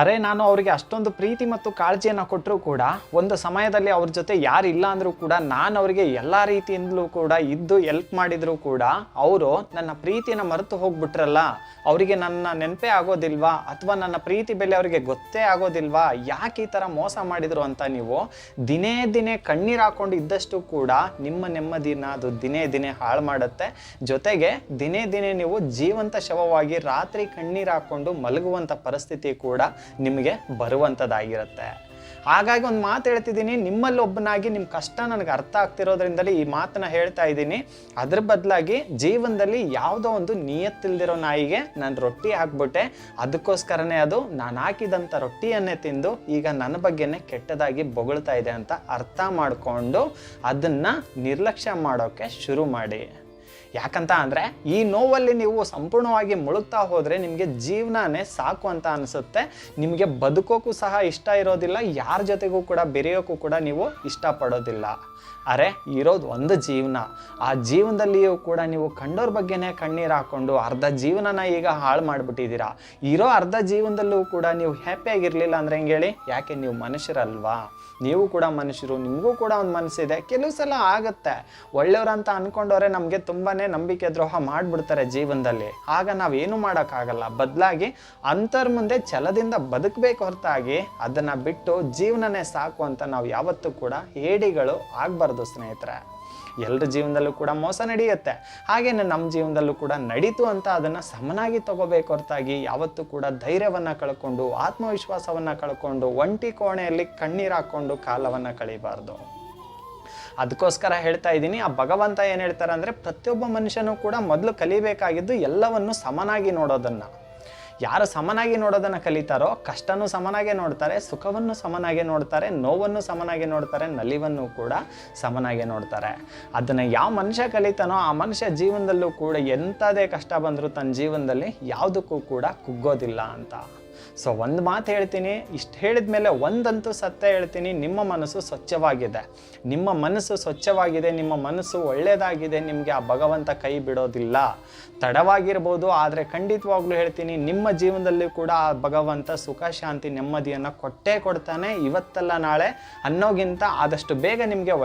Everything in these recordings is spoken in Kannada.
ಅರೆ, ನಾನು ಅವರಿಗೆ ಅಷ್ಟೊಂದು ಪ್ರೀತಿ ಮತ್ತು ಕಾಳಜಿಯನ್ನು ಕೊಟ್ಟರೂ ಕೂಡ ಒಂದು ಸಮಯದಲ್ಲಿ ಅವ್ರ ಜೊತೆ ಯಾರು ಇಲ್ಲ ಅಂದರೂ ಕೂಡ ನಾನು ಅವರಿಗೆ ಎಲ್ಲ ರೀತಿಯಿಂದಲೂ ಕೂಡ ಇದ್ದು ಎಲ್ಪ್ ಮಾಡಿದರೂ ಕೂಡ ಅವರು ನನ್ನ ಪ್ರೀತಿನ ಮರೆತು ಹೋಗ್ಬಿಟ್ರಲ್ಲ, ಅವರಿಗೆ ನನ್ನ ನೆನಪೇ ಆಗೋದಿಲ್ವಾ ಅಥವಾ ನನ್ನ ಪ್ರೀತಿ ಬೆಲೆ ಅವರಿಗೆ ಗೊತ್ತೇ ಆಗೋದಿಲ್ವಾ, ಯಾಕೆ ಈ ಥರ ಮೋಸ ಮಾಡಿದ್ರು ಅಂತ ನೀವು ದಿನೇ ದಿನೇ ಕಣ್ಣೀರು ಹಾಕೊಂಡು ಇದ್ದಷ್ಟು ಕೂಡ ನಿಮ್ಮ ನೆಮ್ಮದಿನ ಅದು ದಿನೇ ದಿನೇ ಹಾಳು ಮಾಡುತ್ತೆ. ಜೊತೆಗೆ ದಿನೇ ದಿನೇ ನೀವು ಜೀವಂತ ಶವವಾಗಿ ರಾತ್ರಿ ಕಣ್ಣೀರು ಹಾಕೊಂಡು ಮಲಗುವಂಥ ಪರಿಸ್ಥಿತಿ ಕೂಡ ನಿಮಗೆ ಬರುವಂಥದ್ದಾಗಿರುತ್ತೆ ಹಾಗಾಗಿ ಒಂದು ಮಾತು ಹೇಳ್ತಿದ್ದೀನಿ ನಿಮ್ಮಲ್ಲಿ ಒಬ್ಬನಾಗಿ ನಿಮ್ಮ ಕಷ್ಟ ನನಗೆ ಅರ್ಥ ಆಗ್ತಿರೋದ್ರಿಂದಲೇ ಈ ಮಾತನ್ನ ಹೇಳ್ತಾ ಇದ್ದೀನಿ. ಅದ್ರ ಬದಲಾಗಿ ಜೀವನದಲ್ಲಿ ಯಾವುದೋ ಒಂದು ನಿಯತ್ತಿಲ್ದಿರೋ ನಾಯಿಗೆ ನಾನು ರೊಟ್ಟಿ ಹಾಕ್ಬಿಟ್ಟೆ, ಅದಕ್ಕೋಸ್ಕರನೇ ಅದು ನಾನು ಹಾಕಿದಂಥ ರೊಟ್ಟಿಯನ್ನೇ ತಿಂದು ಈಗ ನನ್ನ ಬಗ್ಗೆನೇ ಕೆಟ್ಟದಾಗಿ ಬೊಗಳ್ತಾ ಇದೆ ಅಂತ ಅರ್ಥ ಮಾಡಿಕೊಂಡು ಅದನ್ನು ನಿರ್ಲಕ್ಷ್ಯ ಮಾಡೋಕ್ಕೆ ಶುರು ಮಾಡಿ. ಯಾಕಂತ ಅಂದರೆ ಈ ನೋವಲ್ಲಿ ನೀವು ಸಂಪೂರ್ಣವಾಗಿ ಮುಳುಗ್ತಾ ಹೋದರೆ ನಿಮಗೆ ಜೀವನನೇ ಸಾಕು ಅಂತ ಅನಿಸುತ್ತೆ. ನಿಮಗೆ ಬದುಕೋಕ್ಕೂ ಸಹ ಇಷ್ಟ ಇರೋದಿಲ್ಲ, ಯಾರ ಜೊತೆಗೂ ಕೂಡ ಬೆರೆಯೋಕ್ಕೂ ಕೂಡ ನೀವು ಇಷ್ಟಪಡೋದಿಲ್ಲ. ಅರೆ, ಇರೋದು ಒಂದು ಜೀವನ. ಆ ಜೀವನದಲ್ಲಿಯೂ ಕೂಡ ನೀವು ಕಂಡೋರ್ ಬಗ್ಗೆನೇ ಕಣ್ಣೀರು ಹಾಕ್ಕೊಂಡು ಅರ್ಧ ಜೀವನನ ಈಗ ಹಾಳು ಮಾಡಿಬಿಟ್ಟಿದ್ದೀರಾ? ಇರೋ ಅರ್ಧ ಜೀವನದಲ್ಲೂ ಕೂಡ ನೀವು ಹ್ಯಾಪಿಯಾಗಿರಲಿಲ್ಲ ಅಂದರೆ ಹೇಳಿ ಯಾಕೆ, ನೀವು ಮನುಷ್ಯರಲ್ವಾ? ನೀವು ಕೂಡ ಮನುಷ್ಯರು, ನಿಮಗೂ ಕೂಡ ಒಂದು ಮನಸ್ಸಿದೆ ಕೆಲವು ಸಲ ಆಗುತ್ತೆ. ಒಳ್ಳೆಯವ್ರಂತ ಅನ್ಕೊಂಡವ್ರೆ ನಮಗೆ ತುಂಬಾ ನಂಬಿಕೆ ದ್ರೋಹ ಮಾಡಿಬಿಡ್ತಾರೆ ಜೀವನದಲ್ಲಿ. ಆಗ ನಾವೇನು ಮಾಡೋಕ್ಕಾಗಲ್ಲ. ಬದಲಾಗಿ ಅಂತರ್ ಮುಂದೆ ಛಲದಿಂದ ಬದುಕಬೇಕು ಹೊರತಾಗಿ ಅದನ್ನು ಬಿಟ್ಟು ಜೀವನನೇ ಸಾಕು ಅಂತ ನಾವು ಯಾವತ್ತೂ ಕೂಡ ಹೇಡಿಗಳು ಆಗಬಾರ್ದು ಸ್ನೇಹಿತರೆ. ಎಲ್ಲರ ಜೀವನದಲ್ಲೂ ಕೂಡ ಮೋಸ ನಡೆಯುತ್ತೆ. ಹಾಗೇನೆ ನಮ್ಮ ಜೀವನದಲ್ಲೂ ಕೂಡ ನಡೀತು ಅಂತ ಅದನ್ನು ಸಮನಾಗಿ ತಗೋಬೇಕು ಹೊರತಾಗಿ ಯಾವತ್ತೂ ಕೂಡ ಧೈರ್ಯವನ್ನು ಕಳ್ಕೊಂಡು, ಆತ್ಮವಿಶ್ವಾಸವನ್ನು ಕಳ್ಕೊಂಡು, ಒಂಟಿ ಕೋಣೆಯಲ್ಲಿ ಕಣ್ಣೀರು ಹಾಕ್ಕೊಂಡು ಕಾಲವನ್ನು ಕಳಿಬಾರ್ದು. ಅದಕ್ಕೋಸ್ಕರ ಹೇಳ್ತಾ ಇದ್ದೀನಿ, ಆ ಭಗವಂತ ಏನು ಹೇಳ್ತಾರೆ ಅಂದರೆ ಪ್ರತಿಯೊಬ್ಬ ಮನುಷ್ಯನೂ ಕೂಡ ಮೊದಲು ಕಲಿಬೇಕಾಗಿದ್ದು ಎಲ್ಲವನ್ನು ಸಮನಾಗಿ ನೋಡೋದನ್ನು. ಯಾರು ಸಮನಾಗಿ ನೋಡೋದನ್ನು ಕಲಿತಾರೋ, ಕಷ್ಟನೂ ಸಮನಾಗೆ ನೋಡ್ತಾರೆ, ಸುಖವನ್ನು ಸಮನಾಗೆ ನೋಡ್ತಾರೆ, ನೋವನ್ನು ಸಮನಾಗಿ ನೋಡ್ತಾರೆ, ನಲಿವನ್ನು ಕೂಡ ಸಮನಾಗೆ ನೋಡ್ತಾರೆ. ಅದನ್ನು ಯಾವ ಮನುಷ್ಯ ಕಲಿತಾನೋ, ಆ ಮನುಷ್ಯ ಜೀವನದಲ್ಲೂ ಕೂಡ ಎಂಥದೇ ಕಷ್ಟ ಬಂದರೂ ತನ್ನ ಜೀವನದಲ್ಲಿ ಯಾವುದಕ್ಕೂ ಕೂಡ ಕುಗ್ಗೋದಿಲ್ಲ ಅಂತ. ಸೊ ಒಂದು ಮಾತು ಹೇಳ್ತೀನಿ, ಇಷ್ಟು ಹೇಳಿದ ಮೇಲೆ ಒಂದಂತೂ ಸತ್ಯ ಹೇಳ್ತೀನಿ, ನಿಮ್ಮ ಮನಸ್ಸು ಸ್ವಚ್ಛವಾಗಿದೆ. ನಿಮ್ಮ ಮನಸ್ಸು ಸ್ವಚ್ಛವಾಗಿದೆ, ನಿಮ್ಮ ಮನಸ್ಸು ಒಳ್ಳೆಯದಾಗಿದೆ ನಿಮಗೆ ಆ ಭಗವಂತ ಕೈ ಬಿಡೋದಿಲ್ಲ. ತಡವಾಗಿರ್ಬೋದು, ಆದರೆ ಖಂಡಿತವಾಗ್ಲೂ ಹೇಳ್ತೀನಿ, ನಿಮ್ಮ ಜೀವನದಲ್ಲಿ ಕೂಡ ಆ ಭಗವಂತ ಸುಖ, ಶಾಂತಿ, ನೆಮ್ಮದಿಯನ್ನು ಕೊಟ್ಟೇ ಕೊಡ್ತಾನೆ. ಇವತ್ತಲ್ಲ ನಾಳೆ ಅನ್ನೋಗಿಂತ ಆದಷ್ಟು ಬೇಗ ನಿಮಗೆ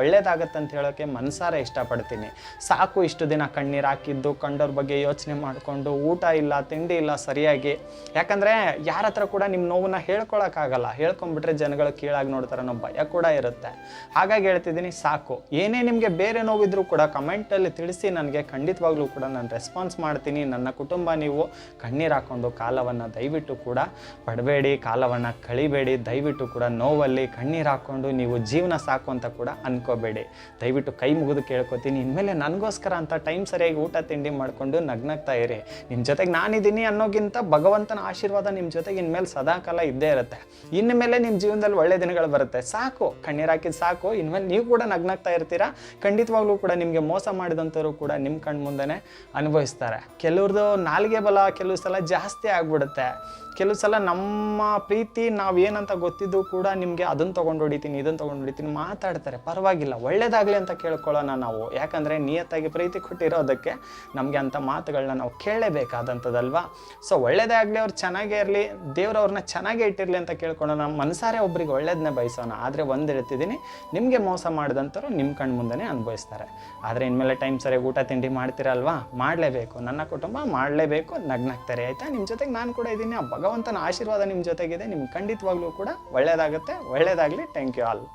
ಅಂತ ಹೇಳೋಕ್ಕೆ ಮನಸಾರ ಇಷ್ಟಪಡ್ತೀನಿ. ಸಾಕು ಇಷ್ಟು ದಿನ ಕಣ್ಣೀರು ಹಾಕಿದ್ದು, ಕಂಡೋರ್ ಬಗ್ಗೆ ಯೋಚನೆ ಮಾಡಿಕೊಂಡು, ಊಟ ಇಲ್ಲ, ತಿಂಡಿ ಇಲ್ಲ ಸರಿಯಾಗಿ. ಯಾಕಂದರೆ ಯಾರ ಹತ್ರ ಕೂಡ ನಿಮ್ಮ ನೋವನ್ನ ಹೇಳ್ಕೊಳಕ್ಕಾಗಲ್ಲ. ಹೇಳ್ಕೊಂಡ್ಬಿಟ್ರೆ ಜನಗಳು ಕೀಳಾಗಿ ನೋಡ್ತಾರೆ ಅನ್ನೋ ಭಯ ಕೂಡ ಇರುತ್ತೆ. ಹಾಗಾಗಿ ಹೇಳ್ತಿದ್ದೀನಿ, ಸಾಕು. ಏನೇ ನಿಮಗೆ ಬೇರೆ ನೋವಿದ್ರು ಕೂಡ ಕಮೆಂಟಲ್ಲಿ ತಿಳಿಸಿ, ನನಗೆ ಖಂಡಿತವಾಗ್ಲೂ ಕೂಡ ನಾನು ರೆಸ್ಪಾನ್ಸ್ ಮಾಡ್ತೀನಿ. ನನ್ನ ಕುಟುಂಬ ನೀವು ಕಣ್ಣೀರು ಹಾಕೊಂಡು ಕಾಲವನ್ನು ದಯವಿಟ್ಟು ಕೂಡ ಪಡಬೇಡಿ, ಕಾಲವನ್ನು ಕಳಿಬೇಡಿ. ದಯವಿಟ್ಟು ಕೂಡ ನೋವಲ್ಲಿ ಕಣ್ಣೀರು ಹಾಕೊಂಡು ನೀವು ಜೀವನ ಸಾಕು ಅಂತ ಕೂಡ ಅನ್ಕೋಬೇಡಿ. ದಯವಿಟ್ಟು ಕೈ ಮುಗಿದು ಕೇಳ್ಕೊತೀನಿ. ಇನ್ಮೇಲೆ ನನಗೋಸ್ಕರ ಅಂತ ಟೈಮ್ ಸರಿಯಾಗಿ ಊಟ, ತಿಂಡಿ ಮಾಡಿಕೊಂಡು ನಗ್ನಗ್ತಾ ಇರಿ. ನಿಮ್ಮ ಜೊತೆಗೆ ನಾನಿದ್ದೀನಿ ಅನ್ನೋಗಿಂತ ಭಗವಂತನ ಆಶೀರ್ವಾದ ನಿಮ್ಮ ಜೊತೆಗೆ ಇನ್ಮೇಲೆ ಸದಾಕಾಲ ಇದ್ದೇ ಇರುತ್ತೆ. ಇನ್ಮೇಲೆ ನಿಮ್ಮ ಜೀವನದಲ್ಲಿ ಒಳ್ಳೆ ದಿನಗಳು ಬರುತ್ತೆ. ಸಾಕು. ಕಣ್ಣೀರು ಹಾಕಿದ್ ಸಾಕು. ಇನ್ಮೇಲೆ ನೀವು ಕೂಡ ನಗ್ನಗ್ತಾ ಇರ್ತೀರಾ? ಖಂಡಿತವಾಗ್ಲೂ ಕೂಡ ನಿಮಗೆ ಮೋಸ ಮಾಡಿದಂಥವ್ರು ಕೂಡ ನಿಮ್ಮ ಕಣ್ಣು ಮುಂದೆ ಅನುಭವಿಸ್ತಾರೆ. ಕೆಲವ್ರದ್ದು ನಾಲ್ಗೆ ಬಲ, ಕೆಲವು ಸಲ ಜಾಸ್ತಿ ಆಗ್ಬಿಡುತ್ತೆ. ಕೆಲವು ಸಲ ನಮ್ಮ ಪ್ರೀತಿ ನಾವು ಏನಂತ ಗೊತ್ತಿದ್ದು ಕೂಡ ನಿಮಗೆ ಅದನ್ನು ತೊಗೊಂಡು ಹೊಡಿತೀನಿ ಇದನ್ನು ತೊಗೊಂಡು ಹೊಡಿತೀನಿ ಮಾತಾಡ್ತಾರೆ. ಪರವಾಗಿಲ್ಲ. ಒಳ್ಳೇದಾಗಲಿ ಅಂತ ಕೇಳ್ಕೊಳ್ಳೋಣ ನಾವು. ಯಾಕಂದರೆ ನಿಯತ್ತಾಗಿ ಪ್ರೀತಿ ಕೊಟ್ಟಿರೋದಕ್ಕೆ ನಮಗೆ ಅಂಥ ಮಾತುಗಳನ್ನ ನಾವು ಕೇಳಲೇಬೇಕಾದಂಥದ್ದಲ್ವಾ ಸೊ ಒಳ್ಳೇದೇ ಆಗಲಿ ಅವ್ರು ಚೆನ್ನಾಗೇ ಇರಲಿ. ದೇವ್ರು ಅವ್ರನ್ನ ಚೆನ್ನಾಗೇ ಇಟ್ಟಿರಲಿ ಅಂತ ಕೇಳ್ಕೊಳ್ಳೋಣ ನಮ್ಮ ಮನಸಾರೆ ಒಬ್ಬರಿಗೆ ಒಳ್ಳೇದನ್ನೇ ಬಯಸೋಣ, ಆದರೆ ಒಂದು ಹೇಳ್ತಿದ್ದೀನಿ ನಿಮಗೆ ಮೋಸ ಮಾಡಿದಂಥವ್ರು ನಿಮ್ಮ ಕಣ್ಣು ಮುಂದೆ ಅನುಭವಿಸ್ತಾರೆ. ಆದರೆ ಇನ್ಮೇಲೆ ಟೈಮ್ ಸರಿಯಾಗಿ ಊಟ ತಿಂಡಿ ಮಾಡ್ತೀರಲ್ವಾ? ಮಾಡಲೇಬೇಕು. ನನ್ನ ಕುಟುಂಬ ಮಾಡಲೇಬೇಕು, ನಗ್ನಾಗ್ತಾರೆ, ಆಯಿತಾ? ನಿಮ್ಮ ಜೊತೆಗೆ ನಾನು ಕೂಡ ಇದ್ದೀನಿ, ಆ ಭಗವಂತನ ಆಶೀರ್ವಾದ ನಿಮ್ಮ ಜೊತೆಗಿದೆ ನಿಮ್ಗೆ ಖಂಡಿತವಾಗ್ಲೂ ಕೂಡ ಒಳ್ಳೆಯದಾಗುತ್ತೆ ಒಳ್ಳೆಯದಾಗಲಿ ಥ್ಯಾಂಕ್ ಯು ಆಲ್